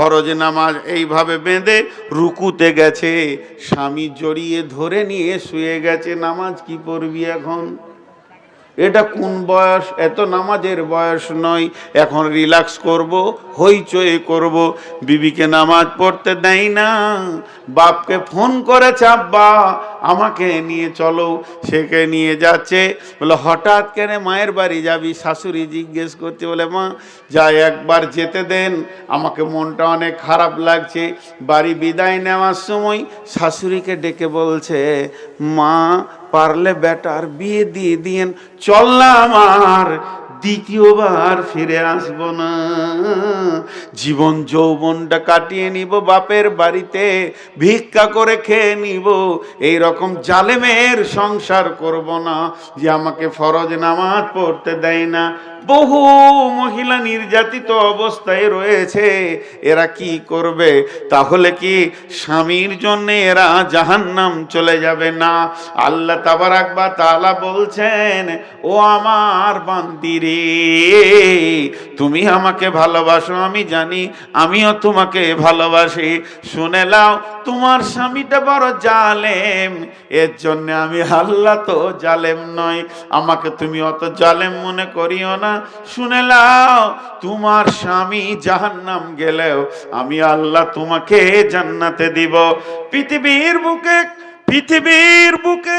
ফরজ নামাজ এইভাবে বেঁধে রুকুতে গেছে। স্বামী জড়িয়ে ধরে নিয়ে শুয়ে গেছে। নামাজ কি পড়বি এখন? এটা কোন বয়স? এত নামাজের বয়স নয়। এখন রিল্যাক্স করব, হইচই করব। বিবিকে নামাজ পড়তে দেয় না। বাপকে ফোন করেছে, আব্বা, আমাকে নিয়ে চলো। সেকে নিয়ে যাচ্ছে। বলে, হঠাৎ কেন মায়ের বাড়ি যাবি? শাশুড়ি জিজ্ঞেস করতে বলে, মা, যাই একবার যেতে দেন। আমাকে মনটা অনেক খারাপ লাগছে। বাড়ি বিদায় নেওয়ার সময় শাশুড়িকে ডেকে বলছে, মা পারলে বেটার বিয়ে দিয়ে দিয়েন। চললাম আর দ্বিতীয়বার ফিরে আসব না। জীবন যৌবনটা কাটিয়ে নিব, বাপের বাড়িতে ভিক্ষা করে খেয়ে নিব। এই রকম জালেমের সংসার করব না যে আমাকে ফরজ নামাজ পড়তে দেয় না। বহু মহিলা নির্যাতিত অবস্থায় রয়েছে। এরা কি করবে? তাহলে কি স্বামীর জন্য এরা জাহান্নাম চলে যাবে না? আল্লাহ তাবার আকবা তালা বলছেন, ও আমার বান্দিরে তুমি আমাকে ভালোবাসো, আমি জানি, আমিও তোমাকে ভালোবাসি। শুনে লাও তোমার স্বামীটা বড় জালেম, এর জন্য আমি আল্লাহ তো জালেম নয় আমাকে তুমি অত জালেম মনে করিও না। শুনে লাও তোমার স্বামী জাহান্নাম গেলেও আমি আল্লাহ তোমাকে জান্নাতে দিব। পৃথিবীর বুকে পৃথিবীর বুকে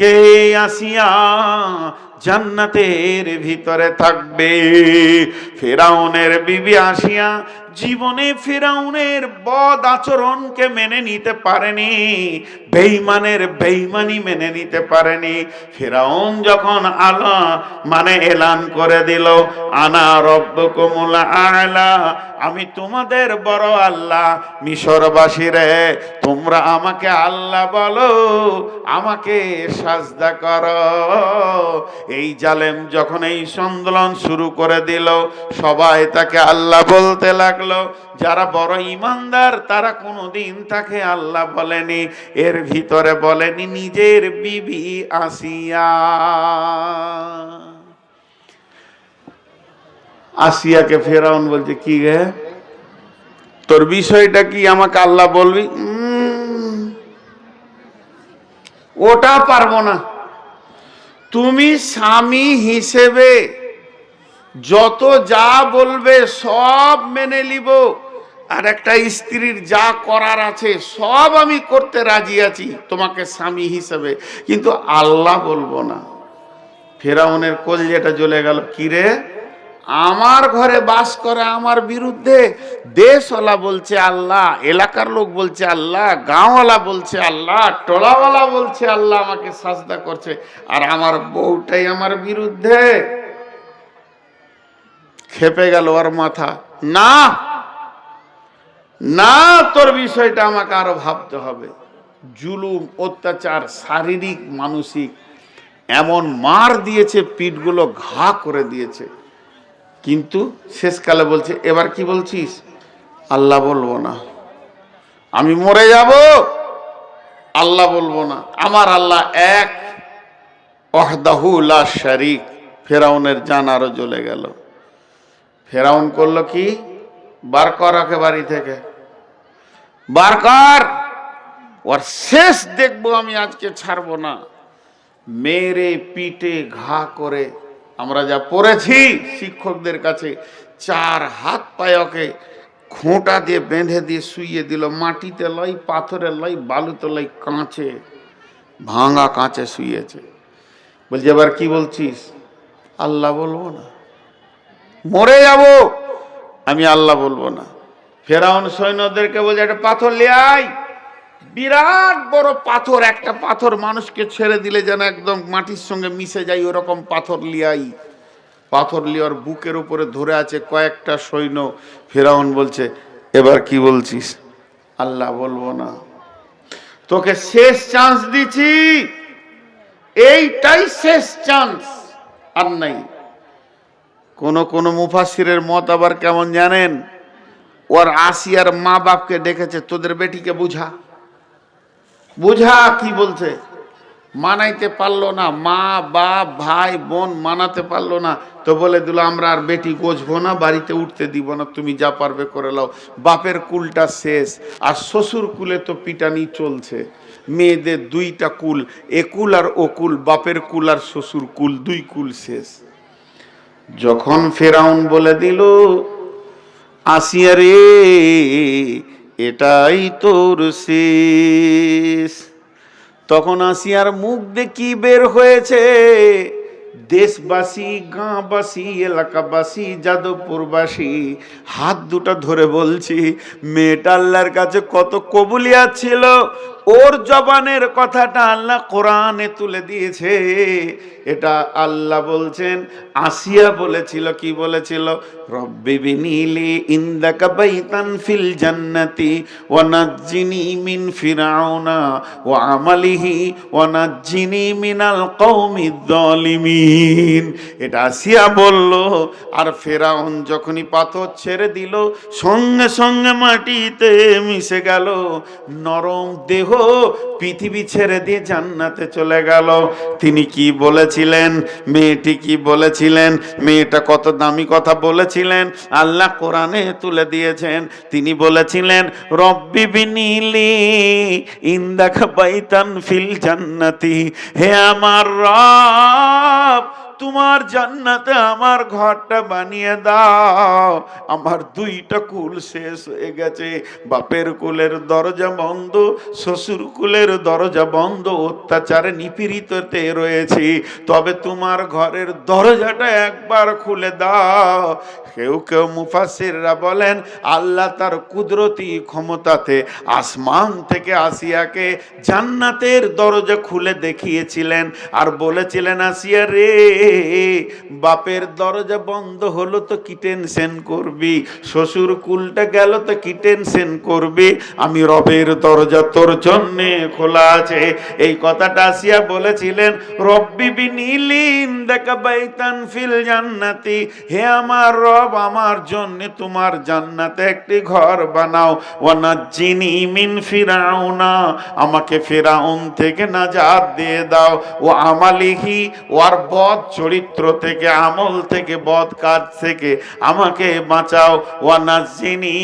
কে আসিয়া জান্নাতের ভিতরে থাকবে? ফেরাউনের বিবি আসিয়া জীবনে ফেরাউনের বদ আচরণকে মেনে নিতে পারেনি বেইমানের বেইমানি মেনে নিতে পারেনি। ফেরাউন যখন আলা মানে এলান করে দিল, আনা রব্বকুমুল আলা আমি তোমাদের বড় আল্লাহ মিশরবাসীরে তোমরা আমাকে আল্লাহ বলো, আমাকে সাজদা করো। এই জালেম যখন এই সন্দোলন শুরু করে দিল, সবাই তাকে আল্লাহ বলতে লাগল। যারা বড় ইমানদার, তারা কোনোদিন তাকে আল্লাহ বলেনি। এর ভিতরে বলেনি, নিজের বিবি আসিয়া। আসিয়াকে ফেরাউন বলছে, কি গে তোর বিষয়টা কি আমাকে আল্লাহ বলবি? ওটা পারব না। তুমি স্বামী হিসেবে যত যা বলবে সব মেনে নিব। আর একটা স্ত্রীর যা করার আছে সব আমি করতে রাজি আছি তোমাকে স্বামী হিসেবে। কিন্তু আল্লাহ বলব না। ফেরাউনের কল যেটা জ্বলে গেল কিরে আমার ঘরে বাস করে আমার বিরুদ্ধে দেশওয়ালা বলছে আল্লাহ, এলাকার লোক বলছে আল্লাহ, গাঁওয়ালা বলছে আল্লাহ, টোলাওয়ালা বলছে আল্লাহ আমাকে সাজদা করছে। আর আমার বউটাই আমার বিরুদ্ধে। খেপে গেল ওর মাথা। না না, তোর বিষয়টা আমাকে আরও ভাবতে হবে। জুলুম, অত্যাচার, শারীরিক, মানসিক, এমন মার দিয়েছে, পিঠগুলো ঘা করে দিয়েছে। কিন্তু শেষকালে বলছে, এবার কি বলছিস? আল্লাহ বলব না। আমি মরে যাব? আল্লাহ বলব না। আমার আল্লাহ এক। অহদাহুল্লা শরিক। ফেরাউনের জান আরও জ্বলে গেল। ফেরাউন করল কি? বার কর ওকে বাড়ি থেকে। বার কর! ওর শেষ দেখব আমি, আজকে ছাড়বো না। মেরে, পিটে, ঘা করে আমরা যা পড়েছি, শিক্ষকদের কাছে চার হাত পায়কে খোঁটা দিয়ে বেঁধে দিয়ে শুইয়ে দিল, মাটিতে লয় পাথরে লয় বালুতে লয় কাঁচে, ভাঙা কাঁচে শুয়েছে বলছে, এবার কি বলছিস? আল্লাহ বলব না। মরে যাব? আমি আল্লাহ বলব না। ফেরাউন সৈন্যদেরকে বলছে, একটা পাথর লিয়াই বিরাট বড় পাথর, একটা পাথর মানুষকে ছেড়ে দিলে যেন একদম মাটির সঙ্গে মিশে যায়, ওরকম পাথর লিয়াই। পাথর লিয়ার বুকের উপরে ধরে আছে কয়েকটা সৈন্য। ফেরাউন বলছে, এবার কি বলছিস? আল্লাহ বলব না। তোকে শেষ চান্স দিছি। এইটাই শেষ চান্স। আর নাই। কোন কোন মুফাসিরের মত আবার কেমন জানেন? ওর আসিয়ার মা বাপকে ডেকেছে, তোদের বেটিকে বুঝা। বুঝা কি বলছে? মানাইতে পারল না, মা, বাপ, ভাই, বোন মানাতে পারল না। তো বলে দিল, আমরা আর বেটি গোছবো না, বাড়িতে উঠতে দিব না, তুমি যা পারবে করে লাও। বাপের কুলটা শেষ, আর শ্বশুর কুলে তো পিটানি চলছে। মেয়েদের দুইটা কুল একুল আর ওকুল বাপের কুল আর শ্বশুর কুল, দুই কুল শেষ। যখন ফেরাউন বলে দিল, আসিয়া রে এটাই তোর শেষ। তখন আসিয়ার মুখ দেখি বের হয়েছে। দেশবাসী গাঁবাসী এলাকাবাসী, যাদবপুরবাসী, হাত দুটা ধরে বলছি মেয়েটা আল্লাহর কাছে কত কবুলিয়া ছিল ওর জবানের কথাটা আল্লাহ কোরআনে তুলে দিয়েছে। এটা আল্লাহ বলছেন, আসিয়া বলেছিল, কি বলেছিল? রব্বি বিনিলি ইন্দাকা বাইতান ফিল জান্নাতি ওয়া নাজ্জিনি মিন ফিরাউনা ওয়া আমালিহি ওয়া নাজ্জিনি মিনাল কওমিদ জালিমিন এটা আসিয়া বলল, আর ফেরাউন যখনই পাথর ছেড়ে দিল, সঙ্গে সঙ্গে মাটিতে মিশে গেল, নরম দেহ পৃথিবী ছেড়ে দিয়ে জান্নাতে চলে গেল। তিনি কি বলেছিলেন? মেয়েটি কি বলেছিলেন? মেয়েটা কত দামি কথা বলেছিলেন? আল্লাহ কোরআনে তুলে দিয়েছেন। তিনি বলেছিলেন, রব্বি বিনিলি ইন্দাখ বাইতান ফিল জান্নাতি। হে আমার রব তোমার জান্নাতে আমার ঘরটা বানিয়ে দাও। আমার দুইটা কুল শেষ হয়ে গেছে। বাপের কুলের দরজা বন্ধ, শ্বশুর কুলের দরজা বন্ধ, অত্যাচারে নিপীড়িততে রয়েছি। তবে তোমার ঘরের দরজাটা একবার খুলে দাও। কেউ কেউ মুফাসিররা বলেন, আল্লাহ তার কুদরতি ক্ষমতাতে আসমান থেকে আসিয়াকে জান্নাতের দরজা খুলে দেখিয়েছিলেন। আর বলেছিলেন, আসিয়া রে বাপের দরজা বন্ধ হলো তো কি টেনশন করবি? শ্বশুর কুলটা গেল তো কি টেনশন করবি? আমি রবের দরজা তোর জন্যে খোলা আছে। এই কথাটা আসিয়া বলেছিলেন, রব্বি বিনিলিন দেখা বাইতান ফিল জান্নাতি। হে আমার রব, আমার জন্যে তোমার জান্নাতে একটি ঘর বানাও। ওয়ানাজ্জিনি মিন ফিরাউনা। আমাকে ফেরাউন থেকে না নাজাত দিয়ে দাও। ও আমালিহি ওর বদ চরিত্র থেকে, আমল থেকে বদ কাজ থেকে আমাকে বাঁচাও। ওয়ানাজ্জিনি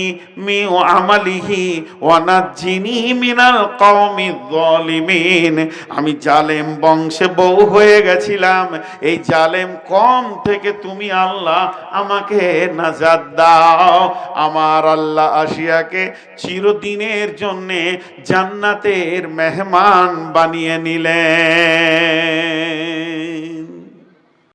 মি ও আমালিহি, ওয়ানাজ্জিনি মিনাল কওমি যালিমিন আমি জালেম বংশে বউ হয়ে গেছিলাম। এই জালেম কম থেকে তুমি আল্লাহ আমাকে নাজাত দাও। আমার আল্লাহ আসিয়াকে চিরদিনের জন্যে জান্নাতের মেহমান বানিয়ে নিলেন।